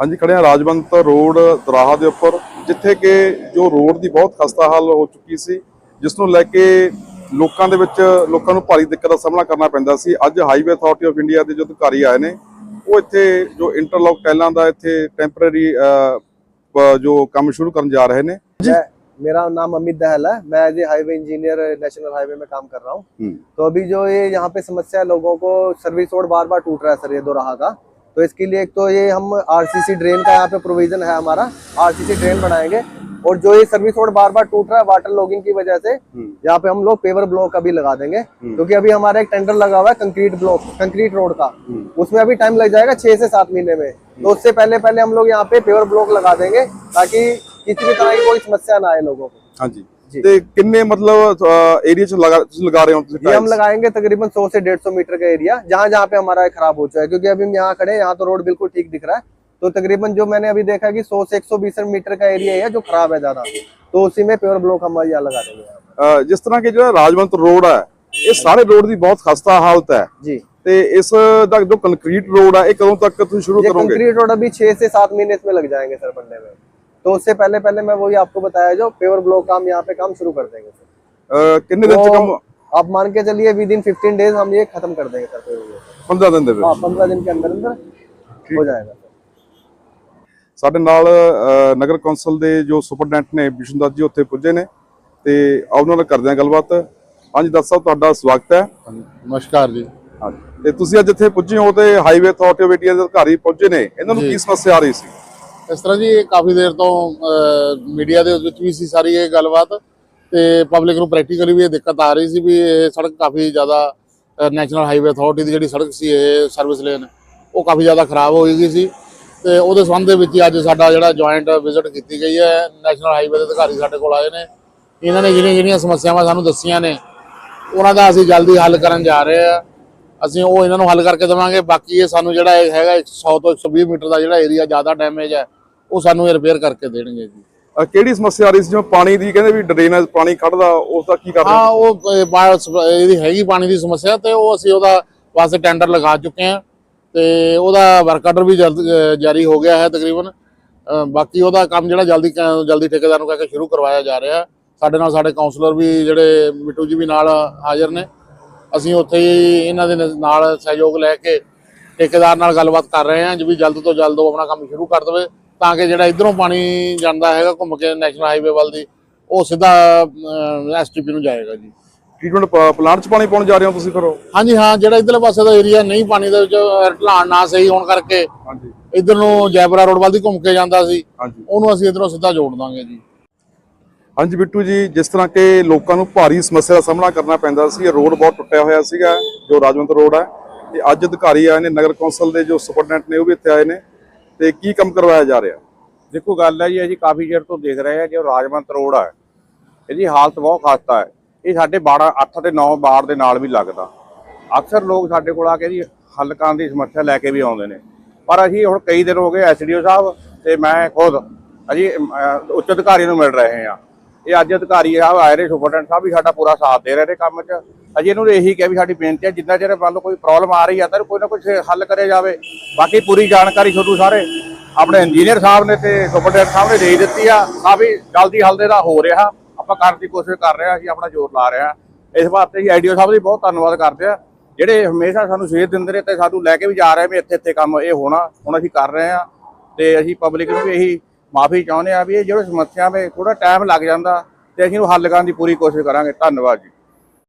ਹਾਂਜੀ ਖੜੇ ਆ ਰਾਜਵੰਤ ਰੋਡ ਦਰਾਹਾ ਦੇ ਉੱਪਰ ਜਿੱਥੇ ਕਿ ਜੋ ਰੋਡ ਦੀ ਬਹੁਤ ਖਸਤਾ ਹਾਲ ਹੋ ਚੁੱਕੀ ਸੀ ਜਿਸ ਨੂੰ ਲੈ ਕੇ ਲੋਕਾਂ ਦੇ ਵਿੱਚ ਲੋਕਾਂ ਨੂੰ ਭਾਰੀ ਦਿੱਕਤ ਦਾ ਸਾਹਮਣਾ ਕਰਨਾ ਪੈਂਦਾ ਸੀ ਅੱਜ ਹਾਈਵੇ ਅਥਾਰਟੀ ਆਫ ਇੰਡੀਆ ਦੇ ਜੋ ਅਧਿਕਾਰੀ ਆਏ ਨੇ ਉਹ ਇੱਥੇ ਜੋ ਇੰਟਰਲੌਕ ਟੈਲਾਂ ਦਾ ਇੱਥੇ ਟੈਂਪਰੇਰੀ ਜੋ ਕੰਮ ਸ਼ੁਰੂ ਕਰਨ ਜਾ ਰਹੇ ਨੇ मैं- मेरा नाम अमित दहल है मैं as a highway engineer national highway में काम कर रहा हूँ हम्म, तो अभी जो ये यहाँ पे समस्या है लोगों को सर्विस रोड बार बार टूट रहा है सर ये दो राह का तो इसके लिए एक तो ये हम आरसीसी ड्रेन का यहाँ पे प्रोविज़न है हमारा। आरसीसी ड्रेन बनाएँगे। और जो ये सर्विस रोड बार बार टूट रहा है वाटर लॉगिंग की वजह से हम्म। यहाँ पे हम लोग पेवर ब्लॉक अभी लगा देंगे। हम्म। क्योंकि अभी हमारा एक टेंडर लगा हुआ है कंक्रीट ब्लॉक कंक्रीट रोड का। हम्म। उसमें अभी टाइम लग जाएगा छह से सात महीने में। तो उससे पहले पहले हम लोग यहाँ पे पेवर ब्लॉक लगा देंगे ताकि किसी भी तरह की कोई समस्या ना आए लोगों को। हाँ जी। ਤੇ ਕਿੰਨੇ ਮਤਲਬ ਏਰੀਆ ਚ ਲਗਾ ਤੁਸੀਂ ਲਗਾ ਰਹੇ ਹੋ ਤੁਸੀਂ ये हम tiles? लगाएंगे तकरीबन 100 से 150 मीटर का एरिया जहाँ जहाँ पे हमारा ये खराब हो चुका है क्योंकि अभी हम यहाँ खड़े हैं यहाँ तो रोड बिल्कुल ठीक दिख रहा है तो तकरीबन जो मैंने अभी देखा है कि 100 से 120 मीटर का एरिया है जो खराब है ज्यादा तो उसी में प्योर ब्लॉक हम यहाँ लगा देंगे ਅ, ਜਿਸ ਤਰ੍ਹਾਂ ਕਿ ਜਿਹੜਾ ਰਾਜਵੰਤ ਰੋਡ ਹੈ ਇਹ ਸਾਰੇ ਰੋਡ ਦੀ ਬਹੁਤ ਖਸਤਾ ਹਾਲਤ ਹੈ जी ਤੇ ਇਸ ਦਾ ਜੋ ਕੰਕਰੀਟ ਰੋਡ ਹੈ ਇਹ ਕਦੋਂ ਤੱਕ ਤੁਸੀਂ ਸ਼ੁਰੂ ये ਕਰੋਗੇ कंक्रीट रोड अभी छह से सात महीने इसमें लग जाएंगे सर बनने में तो उससे पहले पहले मैं वही आपको बताया जो पेवर ब्लॉक काम यहाँ पे काम शुरू कर देंगे सर ਅ, ਕਿੰਨੇ ਦਿਨ ਚ ਕੰਮ तो आप मान के चलिए विद इन फिफ्टीन डेज हम ये खत्म कर देंगे सर पेवर ब्लॉक 15 ਦਿਨ ਦੇ हाँ ਵਿੱਚ पंद्रह दिन के अंदर अंदर हो जाएगा सर ਸਾਡੇ ਨਾਲ ਅ, ਨਗਰ ਕੌਂਸਲ ਦੇ ਜੋ ਸੁਪਰਡੈਂਟ ਨੇ ਵਿਸ਼ਨਦਾਸ ਜੀ ਉੱਥੇ ਪੁੱਜੇ ਨੇ ਤੇ ਆਓ ਉਹਨਾਂ ਨਾਲ ਕਰਦੇ ਹਾਂ ਗੱਲਬਾਤ ਹਾਂਜੀ ਦੱਸ ਸਾਹਿਬ ਤੁਹਾਡਾ ਸਵਾਗਤ ਹੈ ਨਮਸਕਾਰ ਜੀ ਹਾਂਜੀ ਤੇ ਤੁਸੀਂ ਅੱਜ ਇੱਥੇ ਪੁੱਜੇ ਹੋ ਤੇ ਹਾਈਵੇ ਅਥਾਰਟੀ ਆਫ ਇੰਡੀਆ ਦੇ ਅਧਿਕਾਰੀ ਪਹੁੰਚੇ ਨੇ ਇਹਨਾਂ ਨੂੰ ਕੀ ਸਮੱਸਿਆ ਆ ਰਹੀ ਸੀ ਇਸ ਤਰ੍ਹਾਂ ਜੀ ਇਹ ਕਾਫੀ ਦੇਰ ਤੋਂ ਮੀਡੀਆ ਦੇ ਵਿੱਚ ਵੀ ਸੀ ਸਾਰੀ ਇਹ ਗੱਲਬਾਤ ਤੇ ਪਬਲਿਕ ਨੂੰ ਪ੍ਰੈਕਟੀਕਲੀ ਵੀ ਇਹ ਦਿੱਕਤ ਆ ਰਹੀ ਸੀ ਵੀ ਇਹ ਸੜਕ ਕਾਫੀ ਜ਼ਿਆਦਾ ਨੈਸ਼ਨਲ ਹਾਈਵੇ ਅਥਾਰਟੀ ਦੀ ਜਿਹੜੀ ਸੜਕ ਸੀ ਇਹ ਸਰਵਿਸ ਲੇਨ ਉਹ ਕਾਫੀ ਜ਼ਿਆਦਾ ਖਰਾਬ ਹੋ ਗਈ ਸੀ ਤੇ ਉਹਦੇ ਸੰਬੰਧ ਦੇ ਵਿੱਚ ਹੀ ਅੱਜ ਸਾਡਾ ਜਿਹੜਾ ਜੁਆਇੰਟ ਵਿਜ਼ਿਟ ਕੀਤੀ ਗਈ ਹੈ ਨੈਸ਼ਨਲ ਹਾਈਵੇ ਦੇ ਅਧਿਕਾਰੀ ਸਾਡੇ ਕੋਲ ਆਏ ਨੇ। ਇਹਨਾਂ ਨੇ ਜਿਹੜੀਆਂ ਜਿਹੜੀਆਂ ਸਮੱਸਿਆਵਾਂ ਸਾਨੂੰ ਦੱਸੀਆਂ ਨੇ, ਉਹਨਾਂ ਦਾ ਅਸੀਂ ਜਲਦੀ ਹੱਲ ਕਰਨ ਜਾ ਰਹੇ ਆ ਅਸੀਂ ਉਹ ਇਹਨਾਂ ਨੂੰ ਹੱਲ ਕਰਕੇ ਦੇਵਾਂਗੇ। ਬਾਕੀ ਇਹ ਸਾਨੂੰ ਜਿਹੜਾ ਇਹ ਹੈਗਾ 100 ਤੋਂ 120 ਮੀਟਰ ਦਾ ਜਿਹੜਾ ਏਰੀਆ ਜ਼ਿਆਦਾ ਡੈਮੇਜ ਹੈ ਉਹ ਸਾਨੂੰ ਇਹ ਰਿਪੇਅਰ ਕਰਕੇ ਦੇਣਗੇ ਜੀ। ਕਿਹੜੀ ਸਮੱਸਿਆ ਆ ਰਹੀ ਸੀ? ਜਿਵੇਂ ਪਾਣੀ ਦੀ ਕਹਿੰਦੇ ਵੀ ਡਰੇਨੇਜ ਪਾਣੀ ਖੜਦਾ ਉਸ ਦਾ ਕੀ ਕਰ ਰਹੇ ਹਾਂ ਉਹ ਇਹਦੀ ਹੈਗੀ ਪਾਣੀ ਦੀ ਸਮੱਸਿਆ ਤੇ ਉਹ ਅਸੀਂ ਉਹਦਾ ਵਾਸਤੇ ਟੈਂਡਰ ਲਗਾ ਚੁੱਕੇ ਹਾਂ ਤੇ ਉਹਦਾ ਵਰਕ ਆਰਡਰ ਵੀ ਜਾਰੀ ਹੋ ਗਿਆ ਹੈ ਤਕਰੀਬਨ। ਬਾਕੀ ਉਹਦਾ ਕੰਮ ਜਿਹੜਾ ਜਲਦੀ ਜਲਦੀ ਠੇਕੇਦਾਰ ਨੂੰ ਕਹਿ ਕੇ ਸ਼ੁਰੂ ਕਰਵਾਇਆ ਜਾ ਰਿਹਾ ਸਾਡੇ ਨਾਲ ਸਾਡੇ ਕਾਉਂਸਲਰ ਵੀ ਜਿਹੜੇ ਮਿੱਟੂ ਜੀ ਵੀ ਨਾਲ ਹਾਜ਼ਰ ਨੇ। ਅਸੀਂ ਉੱਥੇ ਇਹਨਾਂ ਦੇ ਨਾਲ ਸਹਿਯੋਗ ਲੈ ਕੇ ਠੇਕੇਦਾਰ ਨਾਲ ਗੱਲਬਾਤ ਕਰ ਰਹੇ ਹਾਂ ਜਿਵੇਂ ਜਲਦ ਤੋਂ ਜਲਦ ਉਹ ਆਪਣਾ ਕੰਮ ਸ਼ੁਰੂ ਕਰ ਦੇਵੇ ਤਾਂ ਕਿ ਜਿਹੜਾ ਇਧਰੋਂ ਪਾਣੀ ਜਾਂਦਾ ਹੈਗਾ ਘੁੰਮ ਕੇ ਨੈਸ਼ਨਲ ਹਾਈਵੇ ਵੱਲ ਦੀ ਉਹ ਸਿੱਧਾ ਐਸਟੀਪੀ ਨੂੰ ਜਾਏਗਾ ਜੀ। ਟ੍ਰੀਟਮੈਂਟ ਪਲਾਂਟ ਚ ਪਾਣੀ ਪਾਉਣ ਜਾ ਰਹੇ ਹੋ ਤੁਸੀਂ ਫਿਰ ਹਾਂਜੀ ਹਾਂ ਜਿਹੜਾ ਇਧਰਲੇ ਪਾਸੇ ਦਾ ਏਰੀਆ ਨਹੀਂ ਪਾਣੀ ਦੇ ਵਿੱਚ ਢਲਾਣ ਨਾ ਸਹੀ ਹੋਣ ਕਰਕੇ ਹਾਂਜੀ। ਇਧਰ ਨੂੰ ਜੈਪੁਰਾ ਰੋਡ ਵੱਲ ਦੀ ਘੁੰਮ ਕੇ ਜਾਂਦਾ ਸੀ। ਉਹਨੂੰ ਅਸੀਂ ਇਧਰੋਂ ਸਿੱਧਾ ਜੋੜ ਦਾਂਗੇ ਜੀ। ਹਾਂਜੀ ਬਿੱਟੂ ਜੀ, ਜਿਸ ਤਰ੍ਹਾਂ ਕਿ ਲੋਕਾਂ ਨੂੰ ਭਾਰੀ ਸਮੱਸਿਆ ਦਾ ਸਾਹਮਣਾ ਕਰਨਾ ਪੈਂਦਾ ਸੀ, ਇਹ ਰੋਡ ਬਹੁਤ ਟੁੱਟਿਆ ਹੋਇਆ ਸੀਗਾ, ਜੋ ਰਾਜਵੰਤ ਰੋਡ ਹੈ। ਤੇ ਅੱਜ ਅਧਿਕਾਰੀ ਆਏ ਨੇ, ਨਗਰ ਕੌਂਸਲ ਦੇ ਜੋ ਸੁਪਰਡੈਂਟ ਨੇ, ਉਹ ਵੀ ਇੱਥੇ ਆਏ ਨੇ। ਤੇ ਕੀ ਕੰਮ ਕਰਵਾਇਆ ਜਾ ਰਿਹਾ? ਦੇਖੋ, ਗੱਲ ਹੈ ਜੀ, ਅਸੀਂ ਕਾਫੀ ਚਿਰ ਤੋਂ ਦੇਖ ਰਹੇ ਹਾਂ ਜੋ ਰਾਜਵੰਤ ਰੋਡ ਹੈ। ਇਹਦੀ ਹਾਲਤ ਬਹੁਤ ਖਸਤਾ ਹੈ। ਇਹ ਸਾਡੇ 12 8 ਤੇ 9 ਬਾਰ ਦੇ ਨਾਲ ਵੀ ਲੱਗਦਾ। ਅਕਸਰ ਲੋਕ ਸਾਡੇ ਕੋਲ ਆ ਕੇ ਜੀ ਹੱਲ ਦੀ ਸਮੱਸਿਆ ਲੈ ਕੇ ਵੀ ਆਉਂਦੇ ਨੇ। ਪਰ ਅਸੀਂ ਹੁਣ ਕਈ ਦਿਨ ਹੋ ਗਏ ਐਸਡੀਓ ਸਾਹਿਬ ਤੇ ਮੈਂ ਖੁਦ, ਅਸੀਂ ਉੱਚ ਅਧਿਕਾਰੀ ਨੂੰ ਮਿਲ ਰਹੇ ਹਾਂ। ਇਹ ਅੱਜ ਅਧਿਕਾਰੀ ਸਾਹਿਬ ਆਏ ਨੇ ਸੁਪਰਡੈਂਟ ਸਾਹਿਬ ਵੀ ਸਾਡਾ ਪੂਰਾ ਸਾਥ ਦੇ ਰਹੇ ਨੇ ਕੰਮ 'ਚ। ਅਜੀ ਇਹਨੂੰ ਇਹੀ ਕਿਹਾ ਵੀ ਸਾਡੀ ਬੇਨਤੀ ਹੈ, ਜਿੰਨਾ ਚਿਰ ਮੰਨ ਲਓ ਕੋਈ ਪ੍ਰੋਬਲਮ ਆ ਰਹੀ ਹੈ ਤਾਂ ਕੋਈ ਨਾ ਕੋਈ ਹੱਲ ਕਰਿਆ ਜਾਵੇ। ਬਾਕੀ ਪੂਰੀ ਜਾਣਕਾਰੀ ਤੁਹਾਨੂੰ ਸਾਰੇ ਆਪਣੇ ਇੰਜੀਨੀਅਰ ਸਾਹਿਬ ਨੇ ਤੇ ਸੁਪਰਡੈਂਟ ਸਾਹਿਬ ਨੇ ਦੇ ਦਿੱਤੀ ਆ। ਕਾਫੀ ਜਲਦੀ ਹੱਲ ਦੇ ਦਾ ਹੋ ਰਿਹਾ। ਆਪਾਂ ਕਰਨ ਦੀ ਕੋਸ਼ਿਸ਼ ਕਰ ਰਹੇ ਹਾਂ ਅਸੀਂ ਆਪਣਾ ਜ਼ੋਰ ਲਾ ਰਹੇ ਹਾਂ ਇਸ ਵਾਸਤੇ ਅਸੀਂ ਆਈਡੀਓ ਸਾਹਿਬ ਦੀ ਬਹੁਤ ਧੰਨਵਾਦ ਕਰਦੇ ਆ। ਜਿਹੜੇ ਹਮੇਸ਼ਾ ਸਾਨੂੰ ਸੇਧ ਦਿੰਦੇ ਨੇ ਤੇ ਸਾਨੂੰ ਲੈ ਕੇ ਵੀ ਜਾ ਰਹੇ ਵੀ ਇੱਥੇ ਇੱਥੇ ਕੰਮ ਇਹ ਹੋਣਾ, ਹੁਣ ਅਸੀਂ ਕਰ ਰਹੇ ਹਾਂ ਤੇ ਅਸੀਂ ਪਬਲਿਕ ਨੂੰ ਵੀ ਇਹੀ ਮਾਫੀ ਚਾਹੁੰਦੇ ਆ ਵੀ ਇਹ ਜਿਹੜੇ ਸਮੱਸਿਆ 'ਤੇ ਥੋੜਾ ਟਾਈਮ ਲੱਗ ਜਾਂਦਾ ਤੇ ਅਸੀਂ ਉਹ ਹੱਲ ਕਰਨ ਦੀ ਪੂਰੀ ਕੋਸ਼ਿਸ਼ ਕਰਾਂਗੇ। ਧੰਨਵਾਦ ਜੀ।